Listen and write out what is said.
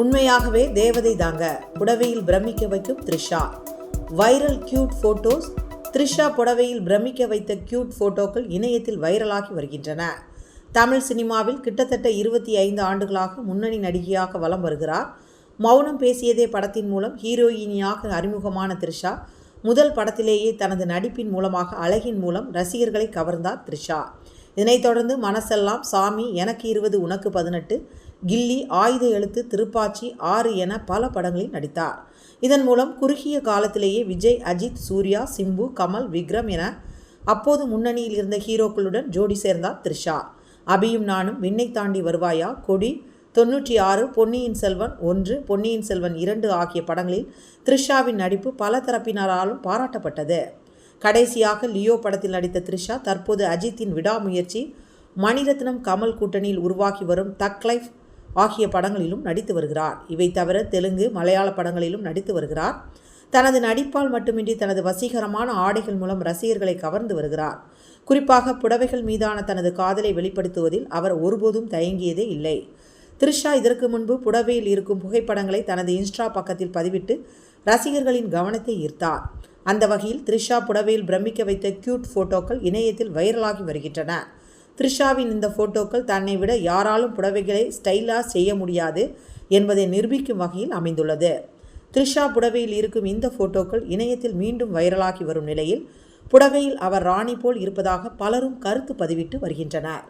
உண்மையாகவே தேவதை தாங்க. புடவையில் பிரமிக்க வைக்கும் Trisha. Viral cute photos Trisha புடவையில் பிரமிக்க வைத்த கியூட் ஃபோட்டோக்கள் இணையத்தில் வைரலாகி வருகின்றன. தமிழ் சினிமாவில் கிட்டத்தட்ட இருபத்தி ஐந்து ஆண்டுகளாக முன்னணி நடிகையாக வலம் வருகிறார். மௌனம் பேசியதே படத்தின் மூலம் ஹீரோயினியாக அறிமுகமான த்ரிஷா முதல் படத்திலேயே தனது நடிப்பின் மூலமாக அழகின் மூலம் ரசிகர்களை கவர்ந்தார் த்ரிஷா. இதனைத் தொடர்ந்து மனசெல்லாம் சாமி எனக்கு இருபது உனக்கு பதினெட்டு. கில்லி ஆயுத எழுத்து திருப்பாச்சி ஆறு என பல படங்களில் நடித்தார். இதன் மூலம் குறுகிய காலத்திலேயே விஜய் அஜித் சூர்யா சிம்பு கமல் விக்ரம் என அப்போது முன்னணியில் இருந்த ஹீரோக்களுடன் ஜோடி சேர்ந்தார் த்ரிஷா. அபியும் நானும் விண்ணை தாண்டி வருவாயா? கொடி தொன்னூற்றி ஆறு பொன்னியின் செல்வன் ஒன்று பொன்னியின் செல்வன் இரண்டு ஆகிய படங்களில் த்ரிஷாவின் நடிப்பு பல தரப்பினராலும் பாராட்டப்பட்டது. கடைசியாக லியோ படத்தில் நடித்த த்ரிஷா தற்போது அஜித்தின் விடாமுயற்சி மணிரத்னம் கமல் கூட்டணியில் உருவாகி வரும் தக் லைஃப் ஆகிய படங்களிலும் நடித்து வருகிறார். இவை தவிர தெலுங்கு மலையாள படங்களிலும் நடித்து வருகிறார். தனது நடிப்பால் மட்டுமின்றி தனது வசீகரமான ஆடைகள் மூலம் ரசிகர்களை கவர்ந்து வருகிறார். குறிப்பாக புடவைகள் மீதான தனது காதலை வெளிப்படுத்துவதில் அவர் ஒருபோதும் தயங்கியதே இல்லை. த்ரிஷா இதற்கு முன்பு புடவையில் இருக்கும் புகைப்படங்களை தனது இன்ஸ்டா பக்கத்தில் பதிவிட்டு ரசிகர்களின் கவனத்தை ஈர்த்தார். அந்த வகையில் த்ரிஷா புடவையில் பிரமிக்க வைத்த கியூட் ஃபோட்டோக்கள் இணையத்தில் வைரலாகி வருகின்றன. த்ரிஷாவின் இந்த ஃபோட்டோக்கள் தன்னை விட யாராலும் புடவைகளை ஸ்டைலாக செய்ய முடியாது என்பதை நிரூபிக்கும் வகையில் அமைந்துள்ளது. த்ரிஷா புடவையில் இருக்கும் இந்த ஃபோட்டோக்கள் இணையத்தில் மீண்டும் வைரலாகி வரும் நிலையில் புடவையில் அவர் ராணி போல் இருப்பதாக பலரும் கருத்து பதிவிட்டு வருகின்றனர்.